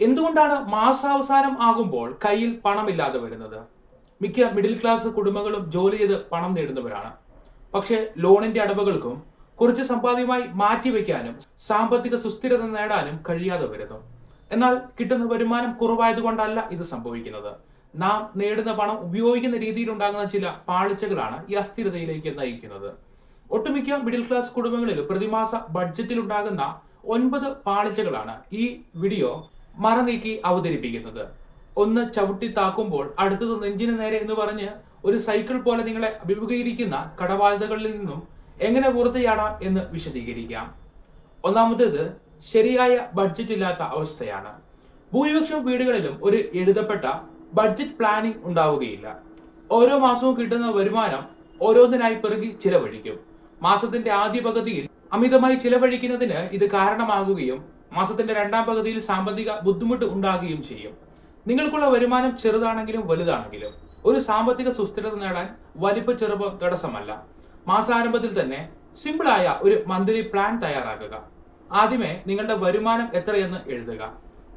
എന്തുകൊണ്ടാണ് മാസാവസാനം ആകുമ്പോൾ കയ്യിൽ പണമില്ലാതെ വരുന്നത്? മിക്ക മിഡിൽ ക്ലാസ് കുടുംബങ്ങളും ജോലി ചെയ്ത് പണം നേടുന്നവരാണ്. പക്ഷേ ലോണിന്റെ അടവുകൾക്കും കുറച്ച് സമ്പാദ്യമായി മാറ്റിവെക്കാനും സാമ്പത്തിക സുസ്ഥിരത നേടാനും കഴിയാതെ വരുന്നു. എന്നാൽ കിട്ടുന്ന വരുമാനം കുറവായതുകൊണ്ടല്ല ഇത് സംഭവിക്കുന്നത്. നാം നേടുന്ന പണം ഉപയോഗിക്കുന്ന രീതിയിൽ ഉണ്ടാകുന്ന ചില പാളിച്ചകളാണ് ഈ അസ്ഥിരതയിലേക്ക് നയിക്കുന്നത്. ഒട്ടുമിക്ക മിഡിൽ ക്ലാസ് കുടുംബങ്ങളിൽ പ്രതിമാസ ബഡ്ജറ്റിൽ ഉണ്ടാകുന്ന ഒൻപത് പാളിച്ചകളാണ് ഈ വീഡിയോ മറനീക്കി അവതരിപ്പിക്കുന്നത്. ഒന്ന് ചവിട്ടി താക്കുമ്പോൾ അടുത്തത് നെഞ്ചിന് നേരെ എന്ന് പറഞ്ഞ് ഒരു സൈക്കിൾ പോലെ നിങ്ങളെ അഭിമുഖീകരിക്കുന്ന കടബാധ്യതകളിൽ നിന്നും എങ്ങനെ പൂർത്തിയാടാം എന്ന് വിശദീകരിക്കാം. ഒന്നാമത്തേത് ശരിയായ ബഡ്ജറ്റ് ഇല്ലാത്ത അവസ്ഥയാണ്. ഭൂരിപക്ഷം വീടുകളിലും ഒരു എഴുതപ്പെട്ട ബഡ്ജറ്റ് പ്ലാനിംഗ് ഉണ്ടാവുകയില്ല. ഓരോ മാസവും കിട്ടുന്ന വരുമാനം ഓരോന്നിനായി പിറകി ചിലവഴിക്കും. മാസത്തിന്റെ ആദ്യ പകുതിയിൽ അമിതമായി ചിലവഴിക്കുന്നതിന് ഇത് കാരണമാകുകയും മാസത്തിന്റെ രണ്ടാം പകുതിയിൽ സാമ്പത്തിക ബുദ്ധിമുട്ട് ഉണ്ടാകുകയും ചെയ്യും. നിങ്ങൾക്കുള്ള വരുമാനം ചെറുതാണെങ്കിലും വലുതാണെങ്കിലും ഒരു സാമ്പത്തിക സുസ്ഥിരത നേടാൻ വലിപ്പ ചെറുപ്പം തടസ്സമല്ല. മാസാരംഭത്തിൽ തന്നെ സിമ്പിളായ ഒരു മന്ത്ലി പ്ലാൻ തയ്യാറാക്കുക. ആദ്യമേ നിങ്ങളുടെ വരുമാനം എത്രയെന്ന് എഴുതുക.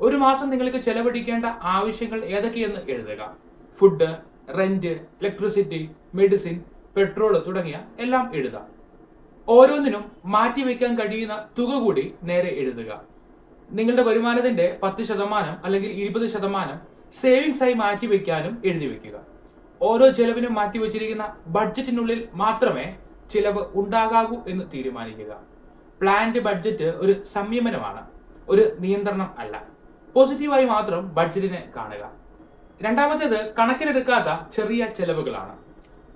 ഒരു മാസം നിങ്ങൾക്ക് ചെലവഴിക്കേണ്ട ആവശ്യങ്ങൾ ഏതൊക്കെയെന്ന് എഴുതുക. Food rent electricity medicine petrol തുടങ്ങിയ എല്ലാം എഴുതാം ഓരോന്നിനും മാറ്റിവെക്കാൻ കഴിയുന്ന തുക കൂടി നേരെ എഴുതുക. നിങ്ങളുടെ വരുമാനത്തിന്റെ പത്ത് ശതമാനം അല്ലെങ്കിൽ ഇരുപത് ശതമാനം സേവിങ്സ് ആയി മാറ്റി വെക്കാനും എഴുതി വെക്കുക. ഓരോ ചെലവിനും മാറ്റി വെച്ചിരിക്കുന്ന ബഡ്ജറ്റിനുള്ളിൽ മാത്രമേ ചിലവ് ഉണ്ടാകാകൂ എന്ന് തീരുമാനിക്കുക. പ്ലാൻഡ് ബഡ്ജറ്റ് ഒരു സംയമനമാണ് ഒരു നിയന്ത്രണം അല്ല. പോസിറ്റീവായി മാത്രം ബഡ്ജറ്റിനെ കാണുക. രണ്ടാമത്തേത് കണക്കിലെടുക്കാത്ത ചെറിയ ചെലവുകളാണ്.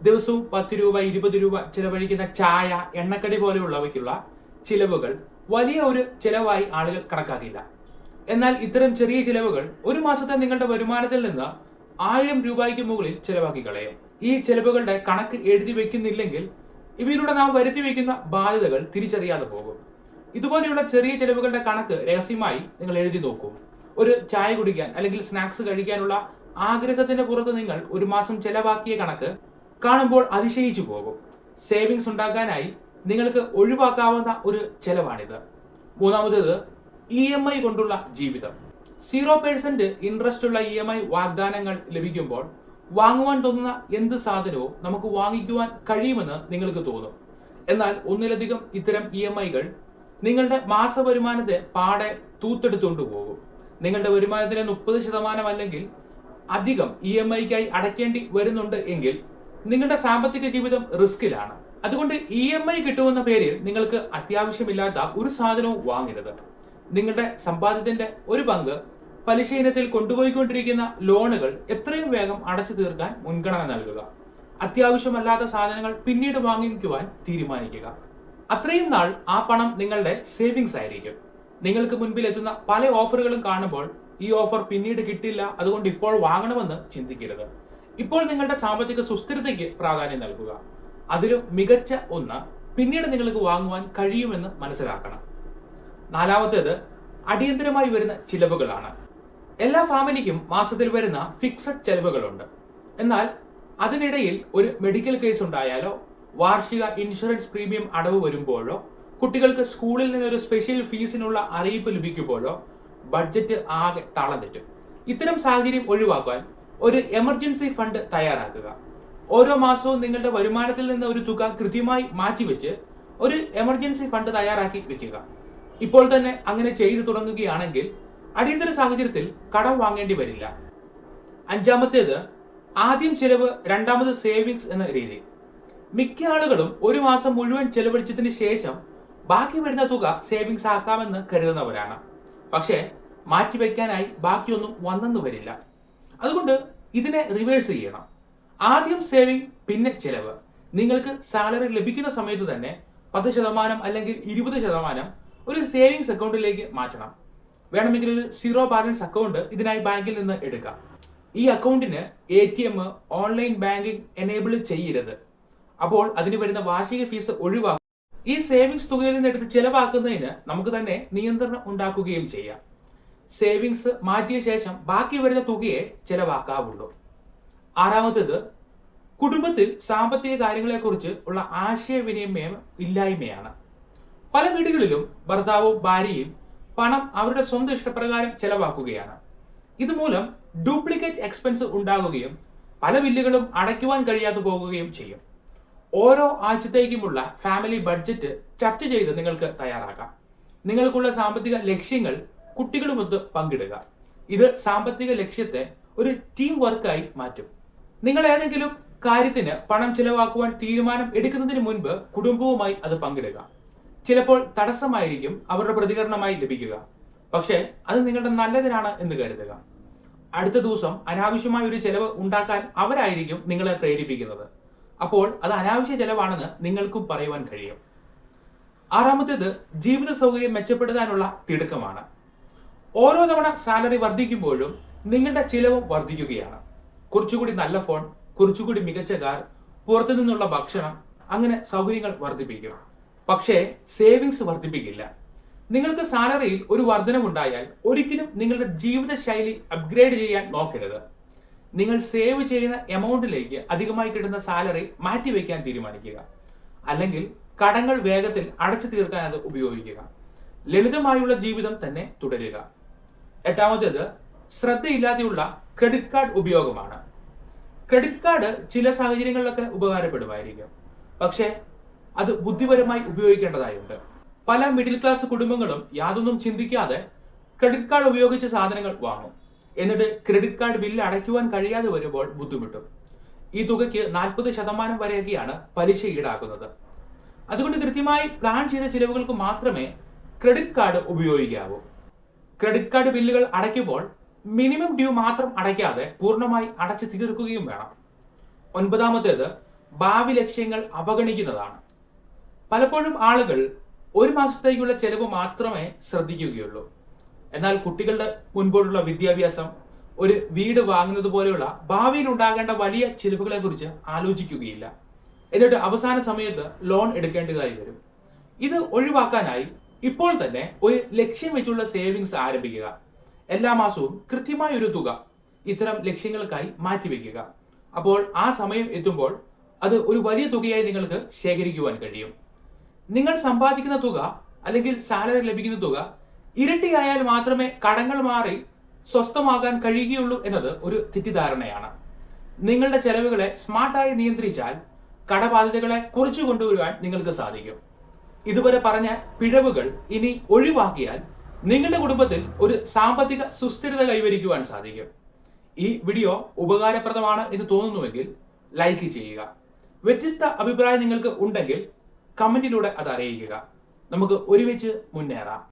ദിവസവും പത്ത് രൂപ ഇരുപത് രൂപ ചിലവഴിക്കുന്ന ചായ എണ്ണക്കടി പോലെയുള്ളവയ്ക്കുള്ള ചിലവുകൾ വലിയ ഒരു ചിലവായി ആളുകൾ കണക്കാക്കില്ല എന്നാൽ ഇത്തരം ചെറിയ ചിലവുകൾ ഒരു മാസത്തെ നിങ്ങളുടെ വരുമാനത്തിൽ നിന്ന് ആയിരം രൂപയ്ക്ക് മുകളിൽ ചിലവാക്കി കളയും. ഈ ചിലവുകളുടെ കണക്ക് എഴുതി വെക്കുന്നില്ലെങ്കിൽ ഇവയിലൂടെ നാം വരുത്തി വയ്ക്കുന്ന ബാധ്യതകൾ തിരിച്ചറിയാതെ പോകും. ഇതുപോലെയുള്ള ചെറിയ ചിലവുകളുടെ കണക്ക് രഹസ്യമായി നിങ്ങൾ എഴുതി നോക്കൂ. ഒരു ചായ കുടിക്കാൻ അല്ലെങ്കിൽ സ്നാക്സ് കഴിക്കാനുള്ള ആഗ്രഹത്തിന്റെ പുറത്ത് നിങ്ങൾ ഒരു മാസം ചെലവാക്കിയ കണക്ക് കാണുമ്പോൾ അതിശയിച്ചു പോകും. സേവിങ്സ് ഉണ്ടാക്കാനായി നിങ്ങൾക്ക് ഒഴിവാക്കാവുന്ന ഒരു ചെലവാണിത്. മൂന്നാമത്തേത് ഇ എം ഐ കൊണ്ടുള്ള ജീവിതം. സീറോ പേഴ്സെന്റ് ഇൻട്രസ്റ്റ് ഉള്ള ഇ എം ഐ വാഗ്ദാനങ്ങൾ ലഭിക്കുമ്പോൾ വാങ്ങുവാൻ തോന്നുന്ന എന്ത് സാധനവും നമുക്ക് വാങ്ങിക്കുവാൻ കഴിയുമെന്ന് നിങ്ങൾക്ക് തോന്നും. എന്നാൽ ഒന്നിലധികം ഇത്തരം ഇ എം ഐകൾ നിങ്ങളുടെ മാസ വരുമാനത്തെ പാടെ തൂത്തെടുത്തുകൊണ്ട് പോകും. നിങ്ങളുടെ വരുമാനത്തിന്റെ മുപ്പത് ശതമാനം അല്ലെങ്കിൽ അധികം ഇ എം ഐക്കായി അടയ്ക്കേണ്ടി വരുന്നുണ്ട് എങ്കിൽ നിങ്ങളുടെ സാമ്പത്തിക ജീവിതം റിസ്കിലാണ് അതുകൊണ്ട് ഇ എം ഐ കിട്ടുമെന്ന പേരിൽ നിങ്ങൾക്ക് അത്യാവശ്യമില്ലാത്ത ഒരു സാധനവും വാങ്ങരുത്. നിങ്ങളുടെ സമ്പാദ്യത്തിന്റെ ഒരു പങ്ക് പലിശ ഇനത്തിൽ കൊണ്ടുപോയിക്കൊണ്ടിരിക്കുന്ന ലോണുകൾ എത്രയും വേഗം അടച്ചു തീർക്കാൻ മുൻഗണന നൽകുക. അത്യാവശ്യമല്ലാത്ത സാധനങ്ങൾ പിന്നീട് വാങ്ങിക്കുവാൻ തീരുമാനിക്കുക. അത്രയും നാൾ ആ പണം നിങ്ങളുടെ സേവിങ്സ് ആയിരിക്കും. നിങ്ങൾക്ക് മുൻപിൽ എത്തുന്ന പല ഓഫറുകളും കാണുമ്പോൾ ഈ ഓഫർ പിന്നീട് കിട്ടില്ല അതുകൊണ്ട് ഇപ്പോൾ വാങ്ങണമെന്ന് ചിന്തിക്കരുത്. ഇപ്പോൾ നിങ്ങളുടെ സാമ്പത്തിക സുസ്ഥിരതയ്ക്ക് പ്രാധാന്യം നൽകുക. അതിലും മികച്ച ഒന്ന് പിന്നീട് നിങ്ങൾക്ക് വാങ്ങുവാൻ കഴിയുമെന്ന് മനസ്സിലാക്കണം. നാലാമത്തേത് അടിയന്തരമായി വരുന്ന ചിലവുകളാണ്. എല്ലാ ഫാമിലിക്കും മാസത്തിൽ വരുന്ന ഫിക്സഡ് ചെലവുകളുണ്ട്. എന്നാൽ അതിനിടയിൽ ഒരു മെഡിക്കൽ കേസ് ഉണ്ടായാലോ വാർഷിക ഇൻഷുറൻസ് പ്രീമിയം അടവ് വരുമ്പോഴോ കുട്ടികൾക്ക് സ്കൂളിൽ നിന്നൊരു സ്പെഷ്യൽ ഫീസിനുള്ള അറിയിപ്പ് ലഭിക്കുമ്പോഴോ ബഡ്ജറ്റ് ആകെ തളം തെറ്റും. ഇത്തരം സാഹചര്യം ഒഴിവാക്കാൻ ഒരു എമർജൻസി ഫണ്ട് തയ്യാറാക്കുക. ഓരോ മാസവും നിങ്ങളുടെ വരുമാനത്തിൽ നിന്ന് ഒരു തുക കൃത്യമായി മാറ്റിവെച്ച് ഒരു എമർജൻസി ഫണ്ട് തയ്യാറാക്കി വെക്കുക. ഇപ്പോൾ തന്നെ അങ്ങനെ ചെയ്തു തുടങ്ങുകയാണെങ്കിൽ അടിയന്തര സാഹചര്യത്തിൽ കടം വാങ്ങേണ്ടി വരില്ല. അഞ്ചാമത്തേത് ആദ്യം ചെലവ് രണ്ടാമത് സേവിങ്സ് എന്ന രീതി. മിക്ക ആളുകളും ഒരു മാസം മുഴുവൻ ചെലവഴിച്ചതിന് ശേഷം ബാക്കി വരുന്ന തുക സേവിങ്സ് ആക്കാമെന്ന് കരുതുന്നവരാണ്. പക്ഷേ മാറ്റിവെക്കാനായി ബാക്കിയൊന്നും വന്നെന്ന് വരില്ല. അതുകൊണ്ട് ഇതിനെ റിവേഴ്സ് ചെയ്യണം. ആദ്യം സേവിങ് പിന്നെ ചെലവ്. നിങ്ങൾക്ക് സാലറി ലഭിക്കുന്ന സമയത്ത് തന്നെ പത്ത് ശതമാനം അല്ലെങ്കിൽ ഇരുപത് ശതമാനം ഒരു സേവിങ്സ് അക്കൗണ്ടിലേക്ക് മാറ്റണം. വേണമെങ്കിൽ ഒരു സീറോ ബാലൻസ് അക്കൗണ്ട് ഇതിനായി ബാങ്കിൽ നിന്ന് എടുക്കാം. ഈ അക്കൗണ്ടിന് A T M online banking enable ചെയ്യരുത്. അപ്പോൾ അതിന് വരുന്ന വാർഷിക ഫീസ് ഒഴിവാക്കും. ഈ സേവിങ്സ് തുകയിൽ നിന്ന് എടുത്ത് ചെലവാക്കുന്നതിന് നമുക്ക് തന്നെ നിയന്ത്രണം ഉണ്ടാക്കുകയും ചെയ്യാം. സേവിങ്സ് മാറ്റിയ ശേഷം ബാക്കി വരുന്ന തുകയെ ചെലവാക്കാവുള്ളൂ. ആറാമത്തേത് കുടുംബത്തിൽ സാമ്പത്തിക കാര്യങ്ങളെക്കുറിച്ച് ഉള്ള ആശയവിനിമയം ഇല്ലായ്മയാണ്. പല വീടുകളിലും ഭർത്താവും ഭാര്യയും പണം അവരുടെ സ്വന്തം ഇഷ്ടപ്രകാരം ചെലവാക്കുകയാണ്. ഇതുമൂലം ഡ്യൂപ്ലിക്കേറ്റ് എക്സ്പെൻസ് ഉണ്ടാകുകയും പല ബില്ലുകളും അടയ്ക്കുവാൻ കഴിയാതെ പോകുകയും ചെയ്യും. ഓരോ ആഴ്ചത്തേക്കുമുള്ള ഫാമിലി ബഡ്ജറ്റ് ചർച്ച ചെയ്ത് നിങ്ങൾക്ക് തയ്യാറാക്കാം. നിങ്ങൾക്കുള്ള സാമ്പത്തിക ലക്ഷ്യങ്ങൾ കുട്ടികളുമൊത്ത് പങ്കിടുക. ഇത് സാമ്പത്തിക ലക്ഷ്യത്തെ ഒരു ടീം വർക്കായി മാറ്റും. നിങ്ങൾ ഏതെങ്കിലും കാര്യത്തിന് പണം ചിലവാക്കുവാൻ തീരുമാനം എടുക്കുന്നതിന് മുൻപ് കുടുംബവുമായി അത് പങ്കിടുക. ചിലപ്പോൾ തടസ്സമായിരിക്കും അവരുടെ പ്രതികരണമായി ലഭിക്കുക. പക്ഷേ അത് നിങ്ങളുടെ നല്ലതിനാണ് എന്ന് കരുതുക. അടുത്ത ദിവസം അനാവശ്യമായ ഒരു ചെലവ് ഉണ്ടാക്കാൻ അവരായിരിക്കും നിങ്ങളെ പ്രേരിപ്പിക്കുന്നത്. അപ്പോൾ അത് അനാവശ്യ ചെലവാണെന്ന് നിങ്ങൾക്കും പറയുവാൻ കഴിയും. ആറാമത്തേത് ജീവിത സൗകര്യം മെച്ചപ്പെടുത്താനുള്ള തിടുക്കമാണ്. ഓരോ തവണ സാലറി വർദ്ധിക്കുമ്പോഴും നിങ്ങളുടെ ചിലവും വർദ്ധിക്കുകയാണ്. കുറച്ചുകൂടി നല്ല ഫോൺ കുറച്ചുകൂടി മികച്ച കാർ പുറത്തു നിന്നുള്ള ഭക്ഷണം അങ്ങനെ സൗകര്യങ്ങൾ വർദ്ധിപ്പിക്കും. പക്ഷേ സേവിങ്സ് വർദ്ധിപ്പിക്കില്ല. നിങ്ങൾക്ക് സാലറിയിൽ ഒരു വർധനമുണ്ടായാൽ ഒരിക്കലും നിങ്ങളുടെ ജീവിതശൈലി അപ്ഗ്രേഡ് ചെയ്യാൻ നോക്കരുത്. നിങ്ങൾ സേവ് ചെയ്യുന്ന എമൗണ്ടിലേക്ക് അധികമായി കിട്ടുന്ന സാലറി മാറ്റിവെക്കാൻ തീരുമാനിക്കുക. അല്ലെങ്കിൽ കടങ്ങൾ വേഗത്തിൽ അടച്ചു തീർക്കാൻ അത് ഉപയോഗിക്കുക. ലളിതമായുള്ള ജീവിതം തന്നെ തുടരുക. എട്ടാമത്തേത് ശ്രദ്ധയില്ലാതെയുള്ള ക്രെഡിറ്റ് കാർഡ് ഉപയോഗമാണ്. ക്രെഡിറ്റ് കാർഡ് ചില സാഹചര്യങ്ങളിലൊക്കെ ഉപകാരപ്പെടുമായിരിക്കും. പക്ഷേ അത് ബുദ്ധിപരമായി ഉപയോഗിക്കേണ്ടതായുണ്ട്. പല മിഡിൽ ക്ലാസ് കുടുംബങ്ങളും യാതൊന്നും ചിന്തിക്കാതെ ക്രെഡിറ്റ് കാർഡ് ഉപയോഗിച്ച് സാധനങ്ങൾ വാങ്ങും. എന്നിട്ട് ക്രെഡിറ്റ് കാർഡ് ബില്ല് അടയ്ക്കുവാൻ കഴിയാതെ വരുമ്പോൾ ബുദ്ധിമുട്ടും. ഈ തുകയ്ക്ക് നാൽപ്പത് ശതമാനം വരെയൊക്കെയാണ് പലിശ ഈടാക്കുന്നത്. അതുകൊണ്ട് കൃത്യമായി പ്ലാൻ ചെയ്ത ചിലവുകൾക്ക് മാത്രമേ ക്രെഡിറ്റ് കാർഡ് ഉപയോഗിക്കാവൂ. ക്രെഡിറ്റ് കാർഡ് ബില്ലുകൾ അടയ്ക്കുമ്പോൾ മിനിമം ഡ്യൂ മാത്രം അടയ്ക്കാതെ പൂർണമായി അടച്ചു തീർക്കുകയും വേണം. ഒൻപതാമത്തേത് ഭാവി ലക്ഷ്യങ്ങൾ അവഗണിക്കുന്നതാണ്. പലപ്പോഴും ആളുകൾ ഒരു മാസത്തേക്കുള്ള ചെലവ് മാത്രമേ ശ്രദ്ധിക്കുകയുള്ളൂ. എന്നാൽ കുട്ടികളുടെ മുൻപോട്ടുള്ള വിദ്യാഭ്യാസം ഒരു വീട് വാങ്ങുന്നത് പോലെയുള്ള ഭാവിയിൽ ഉണ്ടാകേണ്ട വലിയ ചിലവുകളെ കുറിച്ച് ആലോചിക്കുകയില്ല. എന്നിട്ട് അവസാന സമയത്ത് ലോൺ എടുക്കേണ്ടതായി വരും. ഇത് ഒഴിവാക്കാനായി ഇപ്പോൾ തന്നെ ഒരു ലക്ഷ്യം വെച്ചുള്ള സേവിങ്സ് ആരംഭിക്കുക. എല്ലാ മാസവും കൃത്യമായ ഒരു തുക ഇത്തരം ലക്ഷ്യങ്ങൾക്കായി മാറ്റിവെക്കുക അപ്പോൾ ആ സമയം എത്തുമ്പോൾ അത് ഒരു വലിയ തുകയായി നിങ്ങൾക്ക് ശേഖരിക്കുവാൻ കഴിയും. നിങ്ങൾ സമ്പാദിക്കുന്ന തുക അല്ലെങ്കിൽ സാലറി ലഭിക്കുന്ന തുക ഇരട്ടിയായാൽ മാത്രമേ കടങ്ങൾ മാറി സ്വസ്ഥമാകാൻ കഴിയുകയുള്ളൂ എന്നത് ഒരു തെറ്റിദ്ധാരണയാണ്. നിങ്ങളുടെ ചെലവുകളെ സ്മാർട്ടായി നിയന്ത്രിച്ചാൽ കടബാധ്യതകളെ കുറച്ചു കൊണ്ടുവരുവാൻ നിങ്ങൾക്ക് സാധിക്കും. ഇതുവരെ പറഞ്ഞ പിഴവുകൾ ഇനി ഒഴിവാക്കിയാൽ നിങ്ങളുടെ കുടുംബത്തിൽ ഒരു സാമ്പത്തിക സുസ്ഥിരത കൈവരിക്കുവാൻ സാധിക്കും. ഈ വീഡിയോ ഉപകാരപ്രദമാണ് എന്ന് തോന്നുന്നുവെങ്കിൽ ലൈക്ക് ചെയ്യുക. വ്യത്യസ്ത അഭിപ്രായം നിങ്ങൾക്ക് ഉണ്ടെങ്കിൽ കമന്റിലൂടെ അത് അറിയിക്കുക. നമുക്ക് ഒരുമിച്ച് മുന്നേറാം.